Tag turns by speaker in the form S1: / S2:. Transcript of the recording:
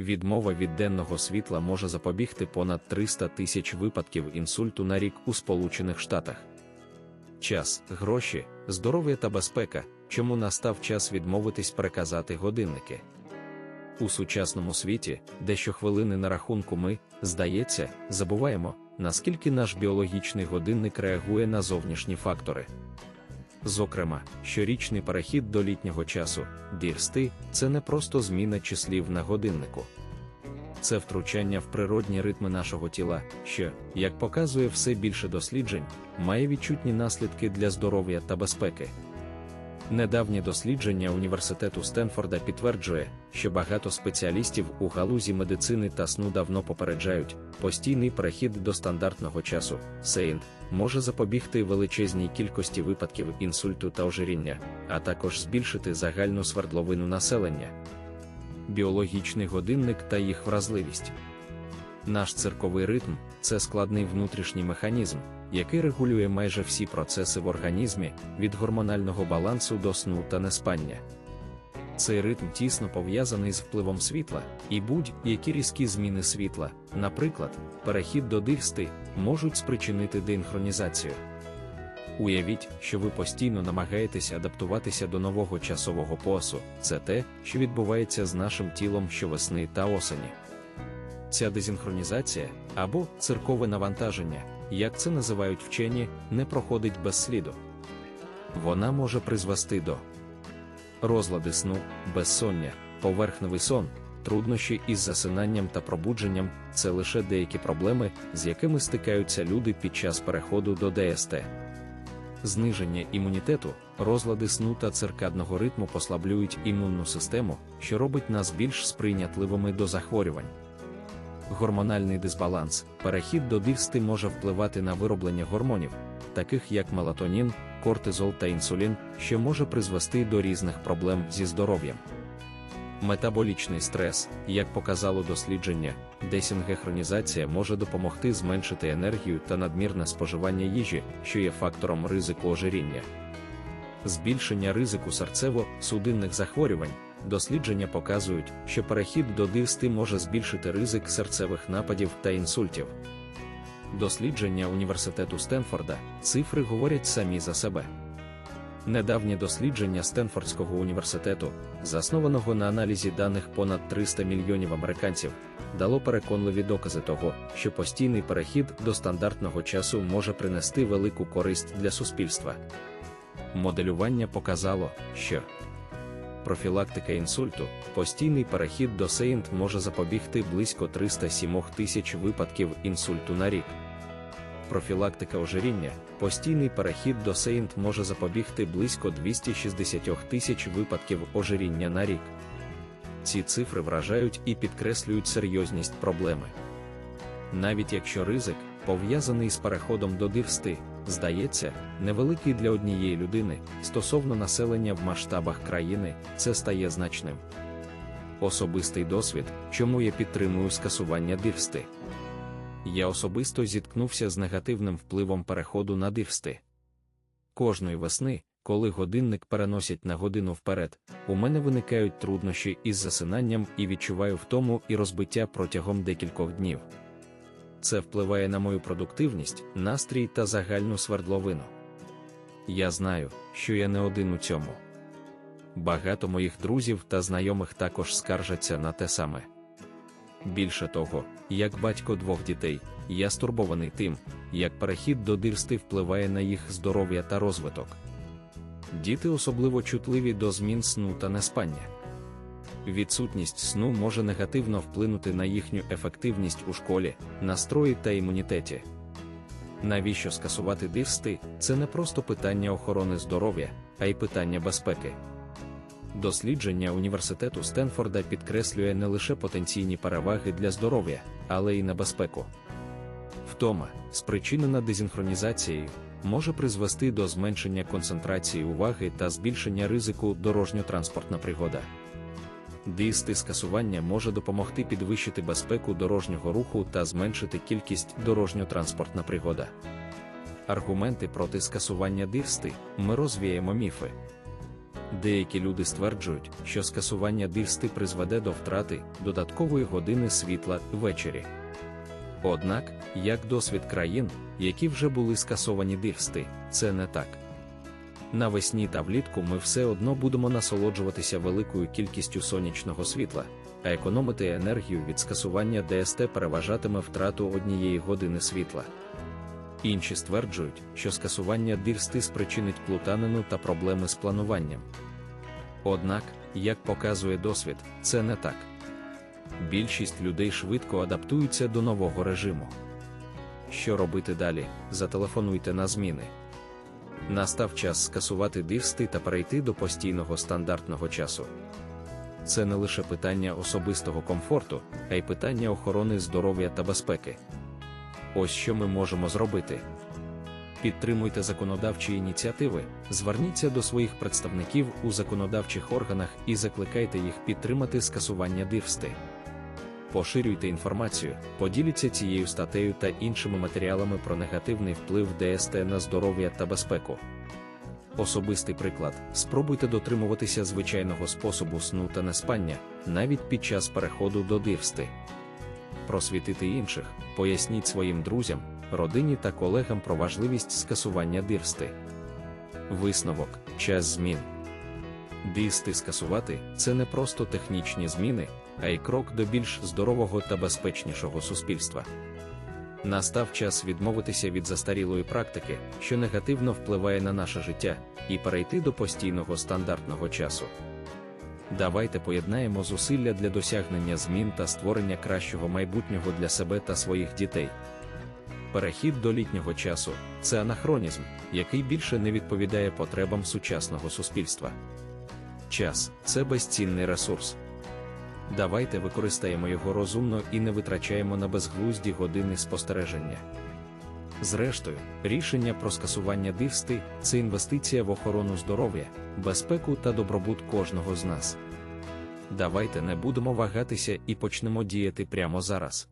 S1: Відмова від денного світла може запобігти понад 300 тисяч випадків інсульту на рік у Сполучених Штатах. Час, гроші, здоров'я та безпека, чому настав час відмовитись переказати годинники. У сучасному світі, де щохвилини на рахунку ми, здається, забуваємо, наскільки наш біологічний годинник реагує на зовнішні фактори. Зокрема, щорічний перехід до літнього часу, дірсти, це не просто зміна числів на годиннику. Це втручання в природні ритми нашого тіла, що, як показує все більше досліджень, має відчутні наслідки для здоров'я та безпеки. Недавнє дослідження університету Стенфорда підтверджує, що багато спеціалістів у галузі медицини та сну давно попереджають, постійний перехід до стандартного часу СЕЙНТ, може запобігти величезній кількості випадків інсульту та ожиріння, а також збільшити загальну свердловину населення. Біологічний годинник та їх вразливість. Наш цирковий ритм це складний внутрішній механізм, який регулює майже всі процеси в організмі від гормонального балансу до сну та неспання. Цей ритм тісно пов'язаний з впливом світла, і будь-які різкі зміни світла, наприклад, перехід до дихсти, можуть спричинити деінхронізацію. Уявіть, що ви постійно намагаєтесь адаптуватися до нового часового поясу, це те, що відбувається з нашим тілом щовесни та осені. Ця дезінхронізація або циркове навантаження, як це називають вчені, не проходить без сліду. Вона може призвести до розлади сну, безсоння, поверхневий сон, труднощі із засинанням та пробудженням це лише деякі проблеми, з якими стикаються люди під час переходу до ДСТ. Зниження імунітету, розлади сну та циркадного ритму послаблюють імунну систему, що робить нас більш сприйнятливими до захворювань. Гормональний дисбаланс, перехід до дивсти може впливати на вироблення гормонів, таких як мелатонін, кортизол та інсулін, що може призвести до різних проблем зі здоров'ям. Метаболічний стрес, як показало дослідження, десінгехронізація може допомогти зменшити енергію та надмірне споживання їжі, що є фактором ризику ожиріння. Збільшення ризику серцево-судинних захворювань. Дослідження показують, що перехід до дивсти може збільшити ризик серцевих нападів та інсультів. Дослідження університету Стенфорда цифри говорять самі за себе. Недавнє дослідження Стенфордського університету, заснованого на аналізі даних понад 300 мільйонів американців, дало переконливі докази того, що постійний перехід до стандартного часу може принести велику користь для суспільства. Моделювання показало, що профілактика інсульту, постійний перехід до Сейнт може запобігти близько 307 тисяч випадків інсульту на рік. Профілактика ожиріння, постійний перехід до Сейнт може запобігти близько 260 тисяч випадків ожиріння на рік. Ці цифри вражають і підкреслюють серйозність проблеми. Навіть якщо ризик, пов'язаний з переходом до дивсти, здається, невеликий для однієї людини, стосовно населення в масштабах країни, це стає значним. Особистий досвід, чому я підтримую скасування дивсти. Я особисто зіткнувся з негативним впливом переходу на дивсти. Кожної весни, коли годинник переносять на годину вперед, у мене виникають труднощі із засинанням і відчуваю втому і розбиття протягом декількох днів. Це впливає на мою продуктивність, настрій та загальну свердловину. Я знаю, що я не один у цьому. Багато моїх друзів та знайомих також скаржаться на те саме. Більше того, як батько двох дітей, я стурбований тим, як перехід до дирсти впливає на їх здоров'я та розвиток. Діти особливо чутливі до змін сну та неспання. Відсутність сну може негативно вплинути на їхню ефективність у школі, настрої та імунітеті. Навіщо скасувати дирсти це не просто питання охорони здоров'я, а й питання безпеки. Дослідження університету Стенфорда підкреслює не лише потенційні переваги для здоров'я, але й небезпеку. Втома, спричинена дезінхронізацією, може призвести до зменшення концентрації уваги та збільшення ризику дорожньо-транспортна пригода. Дисти скасування може допомогти підвищити безпеку дорожнього руху та зменшити кількість дорожньо-транспортна пригода. Аргументи проти скасування дисти ми розвіємо міфи. Деякі люди стверджують, що скасування дирсти призведе до втрати додаткової години світла ввечері. Однак, як досвід країн, які вже були скасовані дирсти, це не так. Навесні та влітку ми все одно будемо насолоджуватися великою кількістю сонячного світла, а економити енергію від скасування ДСТ переважатиме втрату однієї години світла. Інші стверджують, що скасування дирсти спричинить плутанину та проблеми з плануванням. Однак, як показує досвід, це не так. Більшість людей швидко адаптуються до нового режиму. Що робити далі? Зателефонуйте на зміни. Настав час скасувати дирсти та перейти до постійного стандартного часу. Це не лише питання особистого комфорту, а й питання охорони здоров'я та безпеки. Ось що ми можемо зробити. Підтримуйте законодавчі ініціативи, зверніться до своїх представників у законодавчих органах і закликайте їх підтримати скасування дирсти. Поширюйте інформацію, поділіться цією статтею та іншими матеріалами про негативний вплив ДСТ на здоров'я та безпеку. Особистий приклад: спробуйте дотримуватися звичайного способу сну та неспання, навіть під час переходу до дирсти. Просвітити інших, поясніть своїм друзям, родині та колегам про важливість скасування дирсти. Висновок час змін. Дисти скасувати це не просто технічні зміни, а й крок до більш здорового та безпечнішого суспільства. Настав час відмовитися від застарілої практики, що негативно впливає на наше життя, і перейти до постійного стандартного часу. Давайте поєднаємо зусилля для досягнення змін та створення кращого майбутнього для себе та своїх дітей. Перехід до літнього часу це анахронізм, який більше не відповідає потребам сучасного суспільства. Час це безцінний ресурс. Давайте використаємо його розумно і не витрачаємо на безглузді години спостереження. Зрештою, рішення про скасування дивсти це інвестиція в охорону здоров'я, безпеку та добробут кожного з нас. Давайте не будемо вагатися і почнемо діяти прямо зараз.